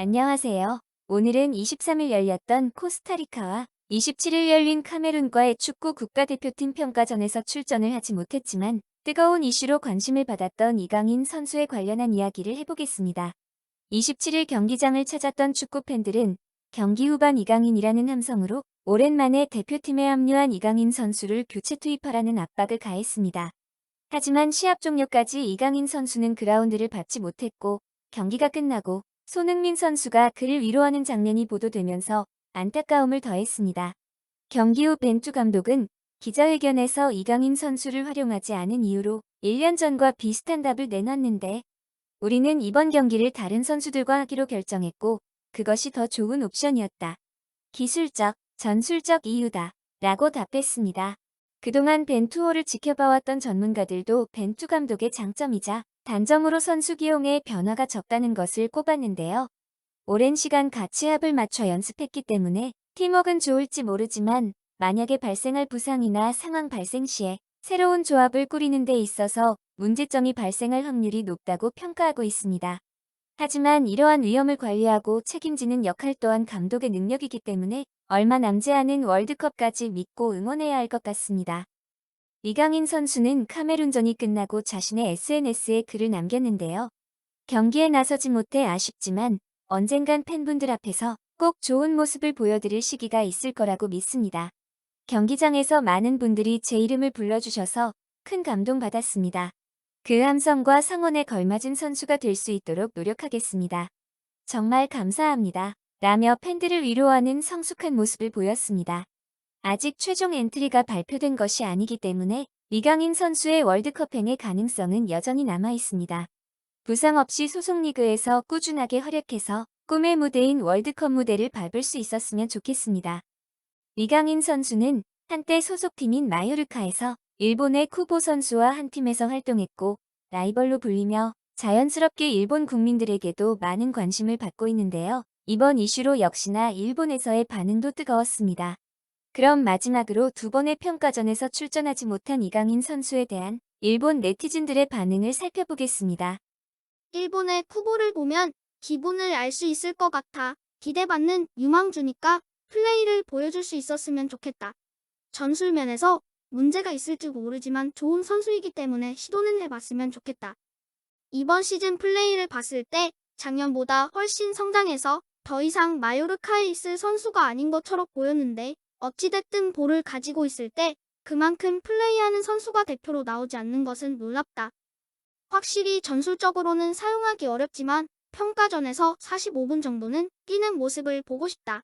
안녕하세요. 오늘은 23일 열렸던 코스타리카와 27일 열린 카메룬과의 축구 국가대표팀 평가전에서 출전을 하지 못했지만 뜨거운 이슈로 관심을 받았던 이강인 선수에 관련한 이야기를 해보겠습니다. 27일 경기장을 찾았던 축구 팬들은 경기 후반 이강인이라는 함성으로 오랜만에 대표팀에 합류한 이강인 선수를 교체 투입하라는 압박을 가했습니다. 하지만 시합 종료까지 이강인 선수는 그라운드를 밟지 못했고 경기가 끝나고 손흥민 선수가 그를 위로하는 장면이 보도되면서 안타까움을 더했습니다. 경기 후 벤투 감독은 기자회견에서 이강인 선수를 활용하지 않은 이유로 1년 전과 비슷한 답을 내놨는데 우리는 이번 경기를 다른 선수들과 하기로 결정했고 그것이 더 좋은 옵션이었다. 기술적, 전술적 이유다. 라고 답했습니다. 그동안 벤투호를 지켜봐왔던 전문가들도 벤투 감독의 장점이자 단점으로 선수 기용에 변화가 적다는 것을 꼽았는데요. 오랜 시간 같이 합을 맞춰 연습했기 때문에 팀워크는 좋을지 모르지만 만약에 발생할 부상이나 상황 발생 시에 새로운 조합을 꾸리는 데 있어서 문제점이 발생할 확률이 높다고 평가하고 있습니다. 하지만 이러한 위험을 관리하고 책임지는 역할 또한 감독의 능력이기 때문에 얼마 남지 않은 월드컵까지 믿고 응원해야 할 것 같습니다. 이강인 선수는 카메룬전이 끝나고 자신의 SNS에 글을 남겼는데요. 경기에 나서지 못해 아쉽지만 언젠간 팬분들 앞에서 꼭 좋은 모습을 보여드릴 시기가 있을 거라고 믿습니다. 경기장에서 많은 분들이 제 이름을 불러주셔서 큰 감동받았습니다. 그 함성과 성원에 걸맞은 선수가 될 수 있도록 노력하겠습니다. 정말 감사합니다. 라며 팬들을 위로하는 성숙한 모습을 보였습니다. 아직 최종 엔트리가 발표된 것이 아니기 때문에 이강인 선수의 월드컵행의 가능성은 여전히 남아 있습니다. 부상 없이 소속 리그에서 꾸준하게 활약해서 꿈의 무대인 월드컵 무대를 밟을 수 있었으면 좋겠습니다. 이강인 선수는 한때 소속팀인 마요르카에서 일본의 쿠보 선수와 한 팀에서 활동했고 라이벌로 불리며 자연스럽게 일본 국민들에게도 많은 관심을 받고 있는데요. 이번 이슈로 역시나 일본에서의 반응도 뜨거웠습니다. 그럼 마지막으로 두 번의 평가전에서 출전하지 못한 이강인 선수에 대한 일본 네티즌들의 반응을 살펴보겠습니다. 일본의 쿠보를 보면 기분을 알 수 있을 것 같아 기대받는 유망주니까 플레이를 보여줄 수 있었으면 좋겠다. 전술면에서 문제가 있을지 모르지만 좋은 선수이기 때문에 시도는 해봤으면 좋겠다. 이번 시즌 플레이를 봤을 때 작년보다 훨씬 성장해서 더 이상 마요르카에 있을 선수가 아닌 것처럼 보였는데 어찌됐든 볼을 가지고 있을 때 그만큼 플레이하는 선수가 대표로 나오지 않는 것은 놀랍다. 확실히 전술적으로는 사용하기 어렵지만 평가전에서 45분 정도는 뛰는 모습을 보고 싶다.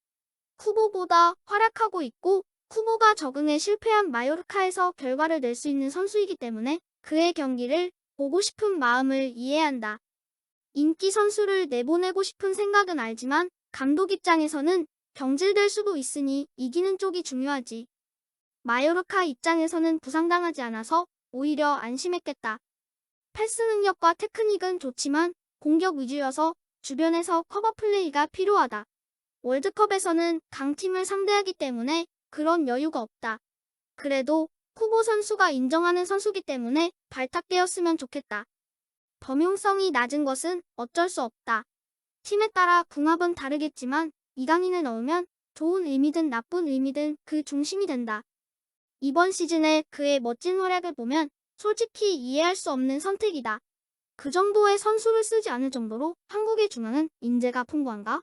쿠보보다 활약하고 있고 쿠보가 적응에 실패한 마요르카에서 결과를 낼 수 있는 선수이기 때문에 그의 경기를 보고 싶은 마음을 이해한다. 인기 선수를 내보내고 싶은 생각은 알지만 감독 입장에서는 경질될 수도 있으니 이기는 쪽이 중요하지. 마요르카 입장에서는 부상당하지 않아서 오히려 안심했겠다. 패스 능력과 테크닉은 좋지만 공격 위주여서 주변에서 커버 플레이가 필요하다. 월드컵에서는 강팀을 상대하기 때문에 그런 여유가 없다. 그래도 쿠보 선수가 인정하는 선수기 때문에 발탁되었으면 좋겠다. 범용성이 낮은 것은 어쩔 수 없다. 팀에 따라 궁합은 다르겠지만 이강인을 넣으면 좋은 의미든 나쁜 의미든 그 중심이 된다. 이번 시즌에 그의 멋진 활약을 보면 솔직히 이해할 수 없는 선택이다. 그 정도의 선수를 쓰지 않을 정도로 한국의 중앙은 인재가 풍부한가?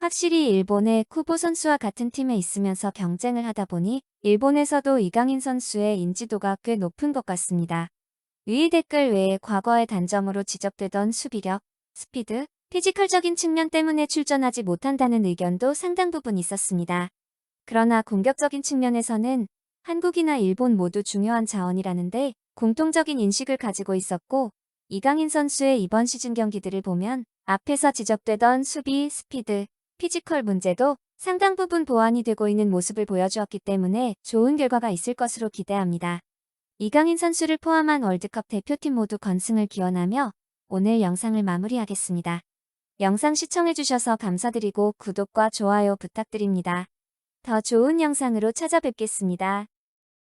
확실히 일본의 쿠보 선수와 같은 팀에 있으면서 경쟁을 하다 보니 일본에서도 이강인 선수의 인지도가 꽤 높은 것 같습니다. 위 댓글 외에 과거의 단점으로 지적되던 수비력, 스피드, 피지컬적인 측면 때문에 출전하지 못한다는 의견도 상당 부분 있었습니다. 그러나 공격적인 측면에서는 한국이나 일본 모두 중요한 자원이라는데 공통적인 인식을 가지고 있었고 이강인 선수의 이번 시즌 경기들을 보면 앞에서 지적되던 수비, 스피드, 피지컬 문제도 상당 부분 보완이 되고 있는 모습을 보여주었기 때문에 좋은 결과가 있을 것으로 기대합니다. 이강인 선수를 포함한 월드컵 대표팀 모두 건승을 기원하며 오늘 영상을 마무리하겠습니다. 영상 시청해주셔서 감사드리고 구독과 좋아요 부탁드립니다. 더 좋은 영상으로 찾아뵙겠습니다.